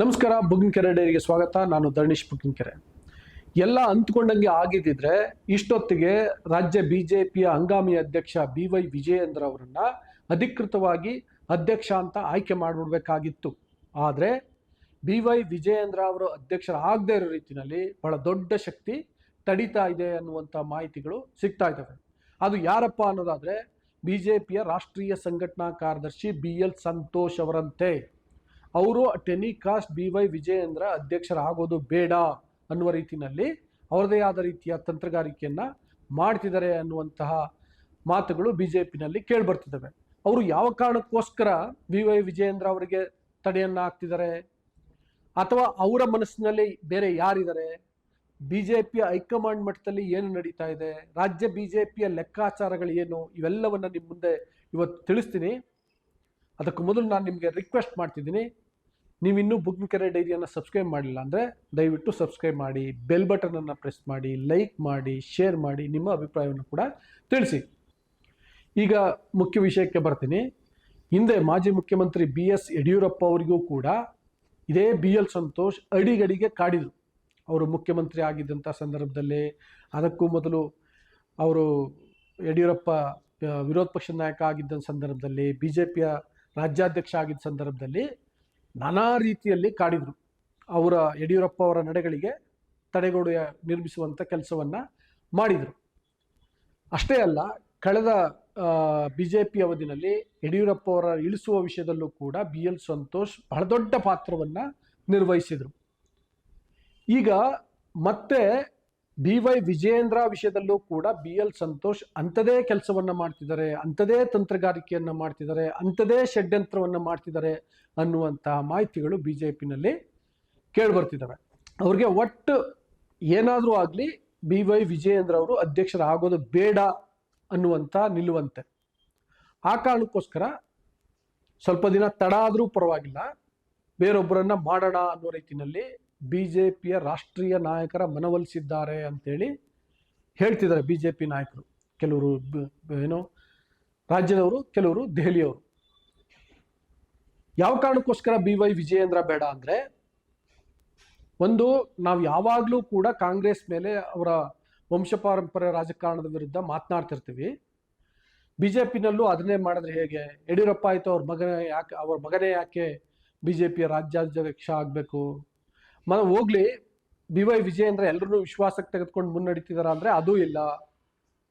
ನಮಸ್ಕಾರ ಬುಗ್ಗಿನಕೆರೆ ಡೈರಿಗೆ ಸ್ವಾಗತ. ನಾನು ಧರ್ಣೀಶ್ ಬುಗ್ಗಿನಕೆರೆ ಎಲ್ಲ ಅಂತ್ಕೊಂಡಂಗೆ ಆಗಿದ್ದಿದ್ರೆ ಇಷ್ಟೊತ್ತಿಗೆ ರಾಜ್ಯ ಬಿಜೆಪಿಯ ಹಂಗಾಮಿ ಅಧ್ಯಕ್ಷ ಬಿ ವೈ ವಿಜಯೇಂದ್ರ ಅವರನ್ನ ಅಧಿಕೃತವಾಗಿ ಅಧ್ಯಕ್ಷ ಅಂತ ಆಯ್ಕೆ ಮಾಡಿಬಿಡ್ಬೇಕಾಗಿತ್ತು. ಆದರೆ ಬಿ ವೈ ವಿಜಯೇಂದ್ರ ಅವರು ಅಧ್ಯಕ್ಷರಾಗದೇ ಇರೋ ರೀತಿಯಲ್ಲಿ ಬಹಳ ದೊಡ್ಡ ಶಕ್ತಿ ತಡೀತಾ ಇದೆ ಅನ್ನುವಂಥ ಮಾಹಿತಿಗಳು ಸಿಗ್ತಾ ಇದ್ದಾವೆ. ಅದು ಯಾರಪ್ಪ ಅನ್ನೋದಾದ್ರೆ ಬಿಜೆಪಿಯ ರಾಷ್ಟ್ರೀಯ ಸಂಘಟನಾ ಕಾರ್ಯದರ್ಶಿ ಬಿ ಎಲ್ ಸಂತೋಷ್ ಅವರಂತೆ. ಅವರು ಟೆನಿಕಾಸ್ಟ್ ಬಿ ವೈ ವಿಜಯೇಂದ್ರ ಅಧ್ಯಕ್ಷರಾಗೋದು ಬೇಡ ಅನ್ನುವ ರೀತಿಯಲ್ಲಿ ಅವರದೇ ಆದ ರೀತಿಯ ತಂತ್ರಗಾರಿಕೆಯನ್ನು ಮಾಡ್ತಿದ್ದಾರೆ ಅನ್ನುವಂತಹ ಮಾತುಗಳು ಬಿ ಜೆ ಪಿನಲ್ಲಿ ಕೇಳಿಬರ್ತಿದ್ದಾವೆ. ಅವರು ಯಾವ ಕಾರಣಕ್ಕೋಸ್ಕರ ಬಿ ವೈ ವಿಜಯೇಂದ್ರ ಅವರಿಗೆ ತಡೆಯನ್ನು ಹಾಕ್ತಿದ್ದಾರೆ? ಅಥವಾ ಅವರ ಮನಸ್ಸಿನಲ್ಲಿ ಬೇರೆ ಯಾರಿದ್ದಾರೆ? ಬಿ ಜೆ ಪಿಯ ಹೈಕಮಾಂಡ್ ಮಟ್ಟದಲ್ಲಿ ಏನು ನಡೀತಾ ಇದೆ? ರಾಜ್ಯ ಬಿ ಜೆ ಪಿಯ ಲೆಕ್ಕಾಚಾರಗಳು ಏನು ಇವೆಲ್ಲವನ್ನ ನಿಮ್ಮ ಮುಂದೆ ಇವತ್ತು ತಿಳಿಸ್ತೀನಿ. ಅದಕ್ಕೂ ಮೊದಲು ನಾನು ನಿಮಗೆ ರಿಕ್ವೆಸ್ಟ್ ಮಾಡ್ತಿದ್ದೀನಿ. ನೀವು ಇನ್ನೂ ಕೆರೆ ಡೈರಿಯನ್ನು ಸಬ್ಸ್ಕ್ರೈಬ್ ಮಾಡಿಲ್ಲ ಅಂದರೆ ದಯವಿಟ್ಟು ಸಬ್ಸ್ಕ್ರೈಬ್ ಮಾಡಿ ಬೆಲ್ ಬಟನನ್ನು ಪ್ರೆಸ್ ಮಾಡಿ ಲೈಕ್ ಮಾಡಿ ಶೇರ್ ಮಾಡಿ, ನಿಮ್ಮ ಅಭಿಪ್ರಾಯವನ್ನು ಕೂಡ ತಿಳಿಸಿ. ಈಗ ಮುಖ್ಯ ವಿಷಯಕ್ಕೆ ಬರ್ತೀನಿ. ಹಿಂದೆ ಮಾಜಿ ಮುಖ್ಯಮಂತ್ರಿ ಬಿ ಎಸ್ ಯಡಿಯೂರಪ್ಪ ಅವರಿಗೂ ಕೂಡ ಇದೇ ಬಿ ಎಲ್ ಸಂತೋಷ್ ಅಡಿಗಡಿಗೆ ಕಾಡಿದರು. ಅವರು ಮುಖ್ಯಮಂತ್ರಿ ಆಗಿದ್ದಂಥ ಸಂದರ್ಭದಲ್ಲಿ, ಅದಕ್ಕೂ ಮೊದಲು ಅವರು ಯಡಿಯೂರಪ್ಪ ವಿರೋಧ ಪಕ್ಷದ ನಾಯಕ ಆಗಿದ್ದ ಸಂದರ್ಭದಲ್ಲಿ ಬಿ ಜೆ ಪಿಯ ರಾಜ್ಯಾಧ್ಯಕ್ಷ ಆಗಿದ್ದ ಸಂದರ್ಭದಲ್ಲಿ ನಾನಾ ರೀತಿಯಲ್ಲಿ ಕಾಡಿದರು. ಅವರ ಯಡಿಯೂರಪ್ಪ ಅವರ ನಡೆಗಳಿಗೆ ತಡೆಗೋಡೆ ನಿರ್ಮಿಸುವಂಥ ಕೆಲಸವನ್ನು ಮಾಡಿದರು. ಅಷ್ಟೇ ಅಲ್ಲ, ಕಳೆದ ಬಿ ಜೆ ಪಿ ಅವಧಿನಲ್ಲಿ ಯಡಿಯೂರಪ್ಪ ಅವರ ಇಳಿಸುವ ವಿಷಯದಲ್ಲೂ ಕೂಡ ಬಿ ಎಲ್ ಸಂತೋಷ್ ಬಹಳ ದೊಡ್ಡ ಪಾತ್ರವನ್ನು ನಿರ್ವಹಿಸಿದರು. ಈಗ ಮತ್ತೆ ಬಿ ವೈ ವಿಜಯೇಂದ್ರ ವಿಷಯದಲ್ಲೂ ಕೂಡ ಬಿ ಎಲ್ ಸಂತೋಷ್ ಅಂಥದೇ ಕೆಲಸವನ್ನ ಮಾಡ್ತಿದ್ದಾರೆ, ಅಂಥದೇ ತಂತ್ರಗಾರಿಕೆಯನ್ನು ಮಾಡ್ತಿದ್ದಾರೆ, ಅಂಥದೇ ಷಡ್ಯಂತ್ರವನ್ನ ಮಾಡ್ತಿದ್ದಾರೆ ಅನ್ನುವಂತಹ ಮಾಹಿತಿಗಳು ಬಿ ಜೆ ಪಿನಲ್ಲಿ ಕೇಳಿಬರ್ತಿದ್ದಾವೆ ಅವ್ರಿಗೆ ಒಟ್ಟು ಏನಾದರೂ ಆಗಲಿ ಬಿ ವೈ ವಿಜಯೇಂದ್ರ ಅವರು ಅಧ್ಯಕ್ಷರಾಗೋದು ಬೇಡ ಅನ್ನುವಂಥ ನಿಲ್ಲುವಂತೆ ಆ ಕಾರಣಕ್ಕೋಸ್ಕರ ಸ್ವಲ್ಪ ದಿನ ತಡ ಆದರೂ ಪರವಾಗಿಲ್ಲ, ಬೇರೊಬ್ಬರನ್ನ ಮಾಡೋಣ ಅನ್ನೋ ರೀತಿಯಲ್ಲಿ ಬಿ ಜೆ ಪಿಯ ರಾಷ್ಟ್ರೀಯ ನಾಯಕರ ಮನವೊಲಿಸಿದ್ದಾರೆ ಅಂತೇಳಿ ಹೇಳ್ತಿದ್ದಾರೆ ಬಿ ಜೆ ಪಿ ನಾಯಕರು ಕೆಲವರು ಏನು, ರಾಜ್ಯದವರು, ಕೆಲವರು ದೆಹಲಿಯವರು. ಯಾವ ಕಾರಣಕ್ಕೋಸ್ಕರ ಬಿ ವೈ ವಿಜಯೇಂದ್ರ ಬೇಡ ಅಂದ್ರೆ, ಒಂದು, ನಾವು ಯಾವಾಗಲೂ ಕೂಡ ಕಾಂಗ್ರೆಸ್ ಮೇಲೆ ಅವರ ವಂಶಪಾರಂಪರ್ಯ ರಾಜಕಾರಣದ ವಿರುದ್ಧ ಮಾತನಾಡ್ತಿರ್ತೀವಿ. ಬಿ ಜೆ ಪಿನಲ್ಲೂ ಅದನ್ನೇ ಮಾಡಿದ್ರೆ ಹೇಗೆ? ಯಡಿಯೂರಪ್ಪ ಆಯ್ತು, ಅವ್ರ ಮಗನೇ ಯಾಕೆ, ಅವ್ರ ಮಗನೇ ಯಾಕೆ ಬಿ ಜೆ ಪಿಯ ರಾಜ್ಯಾಧ್ಯಕ್ಷ ಆಗಬೇಕು? ಮ ಹೋಗ್ಲಿ, ಬಿ ವೈ ವಿಜಯೇಂದ್ರ ಎಲ್ಲರನ್ನೂ ವಿಶ್ವಾಸಕ್ಕೆ ತೆಗೆದುಕೊಂಡು ಮುನ್ನಡೀತಿದಾರ ಅಂದ್ರೆ ಅದೂ ಇಲ್ಲ.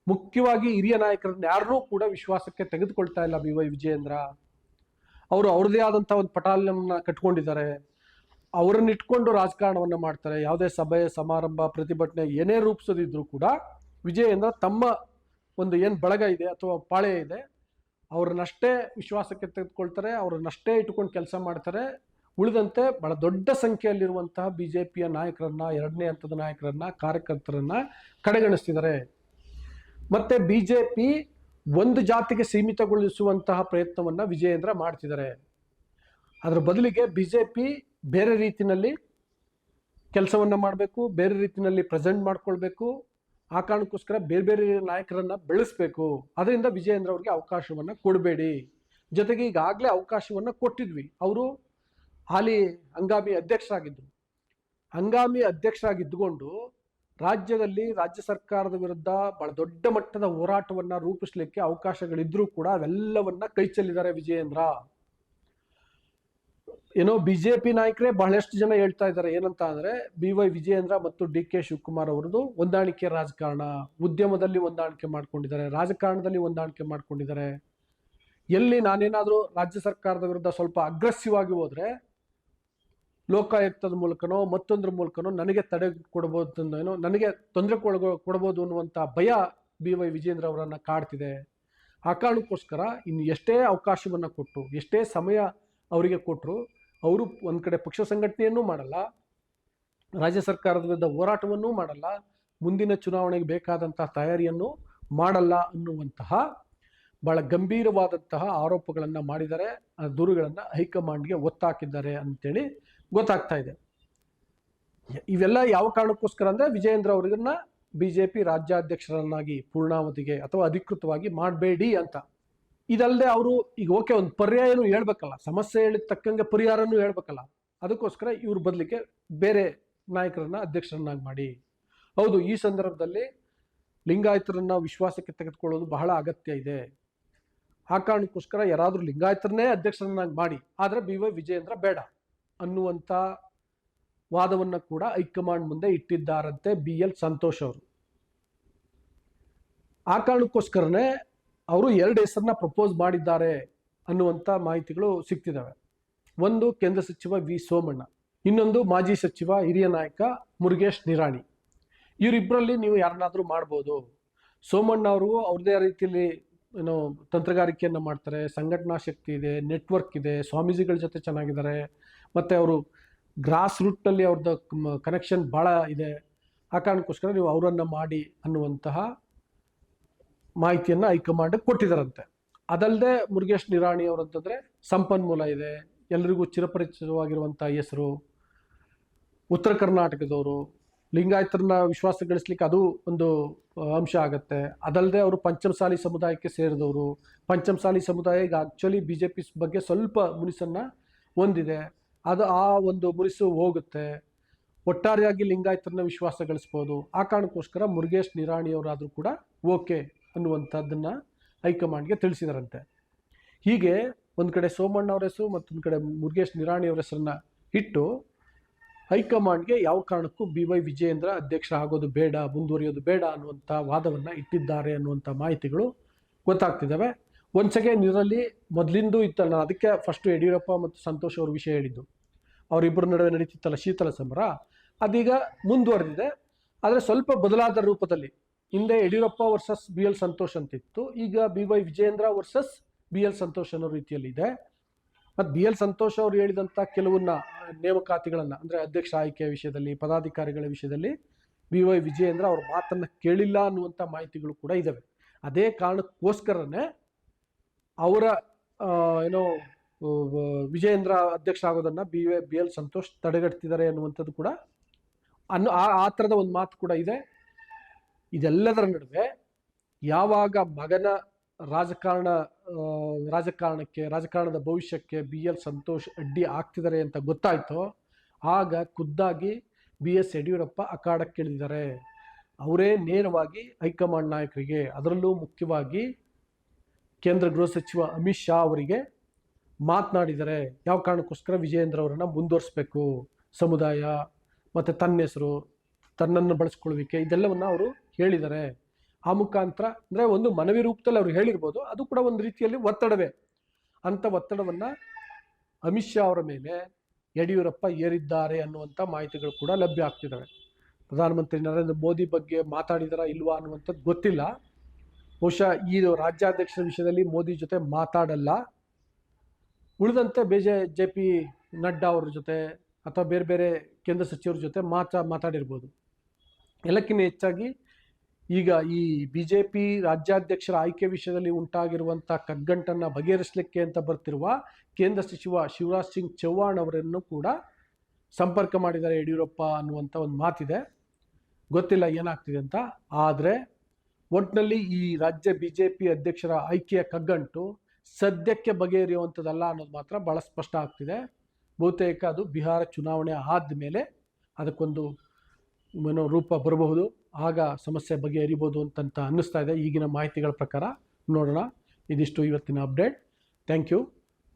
ಮುಖ್ಯವಾಗಿ ಹಿರಿಯ ನಾಯಕರನ್ನ ಯಾರನ್ನೂ ಕೂಡ ವಿಶ್ವಾಸಕ್ಕೆ ತೆಗೆದುಕೊಳ್ತಾ ಇಲ್ಲ ಬಿ ವೈ ವಿಜಯೇಂದ್ರ ಅವರು ಅವ್ರದೇ ಆದಂಥ ಒಂದು ಪಟಾಲನ್ನ ಕಟ್ಕೊಂಡಿದ್ದಾರೆ. ಅವರನ್ನ ಇಟ್ಕೊಂಡು ರಾಜಕಾರಣವನ್ನ ಮಾಡ್ತಾರೆ. ಯಾವುದೇ ಸಭೆ, ಸಮಾರಂಭ, ಪ್ರತಿಭಟನೆ ಏನೇ ರೂಪಿಸೋದಿದ್ರು ಕೂಡ ವಿಜಯೇಂದ್ರ ತಮ್ಮ ಒಂದು ಏನು ಬಳಗ ಇದೆ ಅಥವಾ ಪಾಳೆ ಇದೆ, ಅವ್ರನ್ನಷ್ಟೇ ವಿಶ್ವಾಸಕ್ಕೆ ತೆಗೆದುಕೊಳ್ತಾರೆ, ಅವ್ರನ್ನಷ್ಟೇ ಇಟ್ಕೊಂಡು ಕೆಲಸ ಮಾಡ್ತಾರೆ. ಉಳಿದಂತೆ ಬಹಳ ದೊಡ್ಡ ಸಂಖ್ಯೆಯಲ್ಲಿರುವಂತಹ ಬಿ ಜೆ ಪಿಯ ನಾಯಕರನ್ನ, ಎರಡನೇ ಹಂತದ ನಾಯಕರನ್ನ, ಕಾರ್ಯಕರ್ತರನ್ನ ಕಡೆಗಣಿಸ್ತಿದ್ದಾರೆ. ಮತ್ತೆ ಬಿ ಜೆ ಪಿ ಒಂದು ಜಾತಿಗೆ ಸೀಮಿತಗೊಳಿಸುವಂತಹ ಪ್ರಯತ್ನವನ್ನ ವಿಜಯೇಂದ್ರ ಮಾಡ್ತಿದ್ದಾರೆ. ಅದರ ಬದಲಿಗೆ ಬಿ ಜೆ ಪಿ ಬೇರೆ ರೀತಿಯಲ್ಲಿ ಕೆಲಸವನ್ನ ಮಾಡಬೇಕು, ಬೇರೆ ರೀತಿಯಲ್ಲಿ ಪ್ರೆಸೆಂಟ್ ಮಾಡ್ಕೊಳ್ಬೇಕು, ಆ ಕಾರಣಕ್ಕೋಸ್ಕರ ಬೇರೆ ಬೇರೆ ನಾಯಕರನ್ನ ಬೆಳೆಸಬೇಕು. ಅದರಿಂದ ವಿಜಯೇಂದ್ರ ಅವ್ರಿಗೆ ಅವಕಾಶವನ್ನ ಕೊಡಬೇಡಿ. ಜೊತೆಗೆ ಈಗಾಗಲೇ ಅವಕಾಶವನ್ನ ಕೊಟ್ಟಿದ್ವಿ. ಅವರು ಹಾಲಿ ಹಂಗಾಮಿ ಅಧ್ಯಕ್ಷರಾಗಿದ್ದರು ಹಂಗಾಮಿ ಅಧ್ಯಕ್ಷರಾಗಿದ್ದುಕೊಂಡು ರಾಜ್ಯದಲ್ಲಿ ರಾಜ್ಯ ಸರ್ಕಾರದ ವಿರುದ್ಧ ಬಹಳ ದೊಡ್ಡ ಮಟ್ಟದ ಹೋರಾಟವನ್ನು ರೂಪಿಸಲಿಕ್ಕೆ ಅವಕಾಶಗಳಿದ್ರೂ ಕೂಡ ಅವೆಲ್ಲವನ್ನ ಕೈ ಚೆಲ್ಲಿದ್ದಾರೆ ವಿಜಯೇಂದ್ರ. ಏನೋ ಬಿಜೆಪಿ ನಾಯಕರೇ ಬಹಳಷ್ಟು ಜನ ಹೇಳ್ತಾ ಇದ್ದಾರೆ, ಏನಂತ ಅಂದ್ರೆ ಬಿ ವೈ ವಿಜಯೇಂದ್ರ ಮತ್ತು ಡಿ ಕೆ ಶಿವಕುಮಾರ್ ಅವರದು ಹೊಂದಾಣಿಕೆ ರಾಜಕಾರಣ. ಉದ್ಯಮದಲ್ಲಿ ಹೊಂದಾಣಿಕೆ ಮಾಡ್ಕೊಂಡಿದ್ದಾರೆ, ರಾಜಕಾರಣದಲ್ಲಿ ಹೊಂದಾಣಿಕೆ ಮಾಡ್ಕೊಂಡಿದ್ದಾರೆ. ಎಲ್ಲಿ ನಾನೇನಾದರೂ ರಾಜ್ಯ ಸರ್ಕಾರದ ವಿರುದ್ಧ ಸ್ವಲ್ಪ ಅಗ್ರೆಸಿವ್ ಆಗಿ ಹೋದ್ರೆ ಲೋಕಾಯುಕ್ತದ ಮೂಲಕನೋ, ಮತ್ತೊಂದ್ರ ಮೂಲಕನೋ ನನಗೆ ತಡೆ ಕೊಡಬಹುದು ಏನೋ, ನನಗೆ ತೊಂದರೆ ಕೊಡಬೋ ಕೊಡಬಹುದು ಅನ್ನುವಂಥ ಭಯ ಬಿ ವೈ ವಿಜೇಂದ್ರ ಅವರನ್ನು ಕಾಡ್ತಿದೆ. ಆ ಕಾರಣಕ್ಕೋಸ್ಕರ ಇನ್ನು ಎಷ್ಟೇ ಅವಕಾಶವನ್ನ ಕೊಟ್ಟು ಎಷ್ಟೇ ಸಮಯ ಅವರಿಗೆ ಕೊಟ್ಟರು ಅವರು ಒಂದು ಕಡೆ ಪಕ್ಷ ಸಂಘಟನೆಯನ್ನೂ ಮಾಡಲ್ಲ, ರಾಜ್ಯ ಸರ್ಕಾರದ ವಿರುದ್ಧ ಹೋರಾಟವನ್ನೂ ಮಾಡಲ್ಲ, ಮುಂದಿನ ಚುನಾವಣೆಗೆ ಬೇಕಾದಂತಹ ತಯಾರಿಯನ್ನು ಮಾಡಲ್ಲ ಅನ್ನುವಂತಹ ಬಹಳ ಗಂಭೀರವಾದಂತಹ ಆರೋಪಗಳನ್ನು ಮಾಡಿದ್ದಾರೆ, ಆ ದೂರುಗಳನ್ನು ಹೈಕಮಾಂಡ್ಗೆ ಒತ್ತಾಕಿದ್ದಾರೆ ಅಂತೇಳಿ ಗೊತ್ತಾಗ್ತಾ ಇದೆ. ಇವೆಲ್ಲ ಯಾವ ಕಾರಣಕ್ಕೋಸ್ಕರ ಅಂದ್ರೆ ವಿಜಯೇಂದ್ರ ಅವರನ್ನ ಬಿಜೆಪಿ ರಾಜ್ಯಾಧ್ಯಕ್ಷರನ್ನಾಗಿ ಪೂರ್ಣಾವಧಿಗೆ ಅಥವಾ ಅಧಿಕೃತವಾಗಿ ಮಾಡಬೇಡಿ ಅಂತ. ಇದಲ್ಲದೆ ಅವರು ಈಗ ಓಕೆ, ಒಂದು ಪರ್ಯಾಯನೂ ಹೇಳ್ಬೇಕಲ್ಲ, ಸಮಸ್ಯೆ ಹೇಳಿದ ತಕ್ಕಂಗೆ ಪರಿಹಾರನೂ ಹೇಳ್ಬೇಕಲ್ಲ, ಅದಕ್ಕೋಸ್ಕರ ಇವ್ರ ಬದಲಿಗೆ ಬೇರೆ ನಾಯಕರನ್ನ ಅಧ್ಯಕ್ಷರನ್ನಾಗಿ ಮಾಡಿ. ಹೌದು, ಈ ಸಂದರ್ಭದಲ್ಲಿ ಲಿಂಗಾಯತರನ್ನ ವಿಶ್ವಾಸಕ್ಕೆ ತೆಗೆದುಕೊಳ್ಳೋದು ಬಹಳ ಅಗತ್ಯ ಇದೆ. ಆ ಕಾರಣಕ್ಕೋಸ್ಕರ ಯಾರಾದರೂ ಲಿಂಗಾಯತರನ್ನೇ ಅಧ್ಯಕ್ಷರನ್ನಾಗಿ ಮಾಡಿ, ಆದರೆ ಬಿ ವೈ ವಿಜಯೇಂದ್ರ ಬೇಡ. ಅನ್ನುವಂಥ ವಾದವನ್ನು ಕೂಡ ಹೈಕಮಾಂಡ್ ಮುಂದೆ ಇಟ್ಟಿದ್ದಾರಂತೆ ಬಿ ಎಲ್ ಸಂತೋಷ್ ಅವರು. ಆ ಕಾರಣಕ್ಕೋಸ್ಕರನೇ ಅವರು ಎರಡು ಹೆಸರನ್ನ ಪ್ರಪೋಸ್ ಮಾಡಿದ್ದಾರೆ ಅನ್ನುವಂಥ ಮಾಹಿತಿಗಳು ಸಿಗ್ತಿದ್ದಾವೆ ಒಂದು ಕೇಂದ್ರ ಸಚಿವ ವಿ ಸೋಮಣ್ಣ, ಇನ್ನೊಂದು ಮಾಜಿ ಸಚಿವ ಹಿರಿಯ ನಾಯಕ ಮುರುಗೇಶ್ ನಿರಾಣಿ. ಇವರಿಬ್ಬರಲ್ಲಿ ನೀವು ಯಾರನ್ನಾದರೂ ಮಾಡ್ಬೋದು. ಸೋಮಣ್ಣ ಅವರು ಅವ್ರದೇ ರೀತಿಯಲ್ಲಿ ಏನೋ ತಂತ್ರಗಾರಿಕೆಯನ್ನು ಮಾಡ್ತಾರೆ, ಸಂಘಟನಾ ಶಕ್ತಿ ಇದೆ ನೆಟ್ವರ್ಕ್ ಇದೆ, ಸ್ವಾಮೀಜಿಗಳ ಜೊತೆ ಚೆನ್ನಾಗಿದ್ದಾರೆ, ಮತ್ತು ಅವರು ಗ್ರಾಸ್ ರೂಟ್ನಲ್ಲಿ ಅವ್ರದ್ದು ಕನೆಕ್ಷನ್ ಭಾಳ ಇದೆ. ಆ ಕಾರಣಕ್ಕೋಸ್ಕರ ನೀವು ಅವರನ್ನು ಮಾಡಿ ಅನ್ನುವಂತಹ ಮಾಹಿತಿಯನ್ನು ಹೈಕಮಾಂಡ್ ಕೊಟ್ಟಿದ್ದಾರಂತೆ ಅದಲ್ಲದೆ ಮುರುಗೇಶ್ ನಿರಾಣಿ ಅವರಂತಂದರೆ ಸಂಪನ್ಮೂಲ ಇದೆ. ಎಲ್ರಿಗೂ ಚಿರಪರಿಚಿತವಾಗಿರುವಂಥ ಹೆಸರು. ಉತ್ತರ ಕರ್ನಾಟಕದವರು ಲಿಂಗಾಯತರನ್ನ ವಿಶ್ವಾಸ ಗಳಿಸ್ಲಿಕ್ಕೆ ಅದು ಒಂದು ಅಂಶ ಆಗುತ್ತೆ. ಅದಲ್ಲದೆ ಅವರು ಪಂಚಮಸಾಲಿ ಸಮುದಾಯಕ್ಕೆ ಸೇರಿದವರು. ಪಂಚಮಸಾಲಿ ಸಮುದಾಯ ಈಗ ಆ್ಯಕ್ಚುಲಿ ಬಿ ಜೆ ಪಿ ಬಗ್ಗೆ ಸ್ವಲ್ಪ ಮುನಿಸನ್ನು ಹೊಂದಿದೆ. ಅದು ಆ ಒಂದು ಮುನಿಸು ಹೋಗುತ್ತೆ. ಒಟ್ಟಾರೆಯಾಗಿ ಲಿಂಗಾಯತರನ್ನ ವಿಶ್ವಾಸ ಗಳಿಸ್ಬೋದು ಆ ಕಾರಣಕ್ಕೋಸ್ಕರ ಮುರುಗೇಶ್ ನಿರಾಣಿಯವರಾದರೂ ಕೂಡ ಓಕೆ ಅನ್ನುವಂಥದ್ದನ್ನು ಹೈಕಮಾಂಡ್ಗೆ ತಿಳಿಸಿದಾರಂತೆ. ಹೀಗೆ ಒಂದು ಕಡೆ ಸೋಮಣ್ಣ ಅವರ ಹೆಸರು ಮತ್ತೊಂದು ಕಡೆ ಮುರುಗೇಶ್ ನಿರಾಣಿ ಅವರ ಹೆಸರನ್ನ ಇಟ್ಟು ಹೈಕಮಾಂಡ್ಗೆ ಯಾವ ಕಾರಣಕ್ಕೂ ಬಿ ವೈ ವಿಜಯೇಂದ್ರ ಅಧ್ಯಕ್ಷ ಆಗೋದು ಬೇಡ, ಮುಂದುವರಿಯೋದು ಬೇಡ ಅನ್ನುವಂಥ ವಾದವನ್ನು ಇಟ್ಟಿದ್ದಾರೆ ಅನ್ನುವಂಥ ಮಾಹಿತಿಗಳು ಗೊತ್ತಾಗ್ತಿದ್ದಾವೆ. ಒಂದು ಸೆಕೆಂಡ್ ಇದರಲ್ಲಿ ಮೊದಲಿಂದೂ ಇತ್ತಲ್ಲ, ಅದಕ್ಕೆ ಫಸ್ಟು ಯಡಿಯೂರಪ್ಪ ಮತ್ತು ಸಂತೋಷ್ ಅವ್ರ ವಿಷಯ ಹೇಳಿದ್ದು. ಅವರಿಬ್ಬರ ನಡುವೆ ನಡೀತಿತ್ತಲ್ಲ ಶೀತಲ ಸಮರ ಅದೀಗ ಮುಂದುವರೆದಿದೆ. ಆದರೆ ಸ್ವಲ್ಪ ಬದಲಾದ ರೂಪದಲ್ಲಿ ಹಿಂದೆ Yediyurappa versus B L Santosh ಅಂತಿತ್ತು, ಈಗ B Y Vijayendra versus B L Santosh ಅನ್ನೋ ರೀತಿಯಲ್ಲಿ ಇದೆ ಮತ್ತು ಬಿ ಎಲ್ ಸಂತೋಷ್ ಅವರು ಹೇಳಿದಂಥ ಕೆಲವನ್ನ ನೇಮಕಾತಿಗಳನ್ನು, ಅಂದರೆ ಅಧ್ಯಕ್ಷ ಆಯ್ಕೆಯ ವಿಷಯದಲ್ಲಿ, ಪದಾಧಿಕಾರಿಗಳ ವಿಷಯದಲ್ಲಿ ಬಿ ವೈ ವಿಜಯೇಂದ್ರ ಅವ್ರ ಮಾತನ್ನು ಕೇಳಿಲ್ಲ ಅನ್ನುವಂಥ ಮಾಹಿತಿಗಳು ಕೂಡ ಇದ್ದಾವೆ ಅದೇ ಕಾರಣಕ್ಕೋಸ್ಕರನೇ ಅವರ ಏನೋ ವಿಜಯೇಂದ್ರ ಅಧ್ಯಕ್ಷ ಆಗೋದನ್ನು B Y B L Santosh ತಡೆಗಟ್ತಿದ್ದಾರೆ ಅನ್ನುವಂಥದ್ದು ಕೂಡ ಅನ್ನು, ಆ ಆ ಥರದ ಒಂದು ಮಾತು ಕೂಡ ಇದೆ. ಇದೆಲ್ಲದರ ನಡುವೆ ಯಾವಾಗ ಮಗನ ರಾಜಕಾರಣ ರಾಜಕಾರಣಕ್ಕೆ, ರಾಜಕಾರಣದ ಭವಿಷ್ಯಕ್ಕೆ ಬಿ ಎಲ್ ಸಂತೋಷ್ ಅಡ್ಡಿ ಆಗ್ತಿದ್ದಾರೆ ಅಂತ ಗೊತ್ತಾಯಿತು, ಆಗ ಖುದ್ದಾಗಿ ಬಿ ಎಸ್ ಯಡಿಯೂರಪ್ಪ ಅಖಾಡಕ್ಕಿಳಿದಿದ್ದಾರೆ. ಅವರೇ ನೇರವಾಗಿ ಹೈಕಮಾಂಡ್ ನಾಯಕರಿಗೆ, ಅದರಲ್ಲೂ ಮುಖ್ಯವಾಗಿ ಕೇಂದ್ರ ಗೃಹ ಸಚಿವ ಅಮಿತ್ ಶಾ ಅವರಿಗೆ ಮಾತನಾಡಿದ್ದಾರೆ. ಯಾವ ಕಾರಣಕ್ಕೋಸ್ಕರ ವಿಜಯೇಂದ್ರ ಅವರನ್ನು ಮುಂದುವರಿಸಬೇಕು? ಸಮುದಾಯ, ಮತ್ತು ತನ್ನ ಹೆಸರು, ತನ್ನನ್ನು ಬಳಸ್ಕೊಳ್ಳುವಿಕೆ, ಇದೆಲ್ಲವನ್ನು ಅವರು ಹೇಳಿದ್ದಾರೆ. ಆ ಮುಖಾಂತರ ಅಂದರೆ ಒಂದು ಮನವಿ ರೂಪದಲ್ಲಿ ಅವರು ಹೇಳಿರ್ಬೋದು, ಅದು ಕೂಡ ಒಂದು ರೀತಿಯಲ್ಲಿ ಒತ್ತಡವೇ. ಅಂಥ ಒತ್ತಡವನ್ನು ಅಮಿತ್ ಶಾ ಅವರ ಮೇಲೆ ಯಡಿಯೂರಪ್ಪ ಏರಿದ್ದಾರೆ ಅನ್ನುವಂಥ ಮಾಹಿತಿಗಳು ಕೂಡ ಲಭ್ಯ ಆಗ್ತಿದ್ದಾವೆ. ಪ್ರಧಾನಮಂತ್ರಿ ನರೇಂದ್ರ ಮೋದಿ ಬಗ್ಗೆ ಮಾತಾಡಿದಾರಾ ಇಲ್ವಾ ಅನ್ನುವಂಥದ್ದು ಗೊತ್ತಿಲ್ಲ. ಬಹುಶಃ ಈ ರಾಜ್ಯಾಧ್ಯಕ್ಷರ ವಿಷಯದಲ್ಲಿ ಮೋದಿ ಜೊತೆ ಮಾತಾಡಲ್ಲ. ಉಳಿದಂತೆ ಬೇಜೆ ಜೆ ಪಿ ನಡ್ಡಾ ಅವ್ರ ಜೊತೆ ಅಥವಾ ಬೇರೆ ಬೇರೆ ಕೇಂದ್ರ ಸಚಿವರ ಜೊತೆ ಮಾತಾ, ಮಾತಾಡಿರ್ಬೋದು. ಎಲ್ಲಕ್ಕಿಂತ ಹೆಚ್ಚಾಗಿ ಈಗ ಈ ಬಿ ಜೆ ಪಿ ರಾಜ್ಯಾಧ್ಯಕ್ಷರ ಆಯ್ಕೆ ವಿಷಯದಲ್ಲಿ ಉಂಟಾಗಿರುವಂಥ ಕಗ್ಗಂಟನ್ನು ಬಗೆಹರಿಸಲಿಕ್ಕೆ ಅಂತ ಬರ್ತಿರುವ ಕೇಂದ್ರ ಸಚಿವ ಶಿವರಾಜ್ ಸಿಂಗ್ ಚೌಹಾಣ್ ಅವರನ್ನು ಕೂಡ ಸಂಪರ್ಕ ಮಾಡಿದ್ದಾರೆ ಯಡಿಯೂರಪ್ಪ ಅನ್ನುವಂಥ ಒಂದು ಮಾತಿದೆ. ಗೊತ್ತಿಲ್ಲ ಏನಾಗ್ತಿದೆ ಅಂತ. ಆದರೆ ಒಟ್ಟಿನಲ್ಲಿ ಈ ರಾಜ್ಯ ಬಿ ಜೆ ಪಿ ಅಧ್ಯಕ್ಷರ ಆಯ್ಕೆಯ ಕಗ್ಗಂಟು ಸದ್ಯಕ್ಕೆ ಬಗೆಹರಿಯುವಂಥದ್ದಲ್ಲ ಅನ್ನೋದು ಮಾತ್ರ ಭಾಳ ಸ್ಪಷ್ಟ ಆಗ್ತಿದೆ. ಬಹುತೇಕ ಅದು ಬಿಹಾರ ಚುನಾವಣೆ ಆದ ಮೇಲೆ ಅದಕ್ಕೊಂದು ರೂಪ ಬರಬಹುದು. ಆಗ ಸಮಸ್ಯೆ ಬಗೆಹರಿಬೋದು ಅಂತಂತ ಅನ್ನಿಸ್ತಾ ಇದೆ ಈಗಿನ ಮಾಹಿತಿಗಳ ಪ್ರಕಾರ. ನೋಡೋಣ. ಇದಿಷ್ಟು ಇವತ್ತಿನ ಅಪ್ಡೇಟ್. Thank you.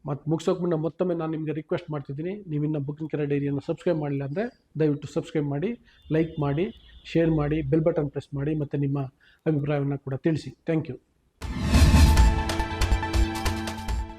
ಮತ್ತು ಮುಗಿಸೋಕೆ ಮುನ್ನ ಮತ್ತೊಮ್ಮೆ ನಾನು ನಿಮಗೆ ರಿಕ್ವೆಸ್ಟ್ ಮಾಡ್ತಿದ್ದೀನಿ. ನೀವಿನ್ನ ಬುಕಿಂಗ್ ಕೆರೆ ಡೈರಿಯನ್ನು ಸಬ್ಸ್ಕ್ರೈಬ್ ಮಾಡಿಲ್ಲ ಅಂದರೆ ದಯವಿಟ್ಟು ಸಬ್ಸ್ಕ್ರೈಬ್ ಮಾಡಿ, ಲೈಕ್ ಮಾಡಿ, ಶೇರ್ ಮಾಡಿ, ಬೆಲ್ ಬಟನ್ ಪ್ರೆಸ್ ಮಾಡಿ ಮತ್ತು ನಿಮ್ಮ ಅಭಿಪ್ರಾಯವನ್ನು ಕೂಡ ತಿಳಿಸಿ. Thank you.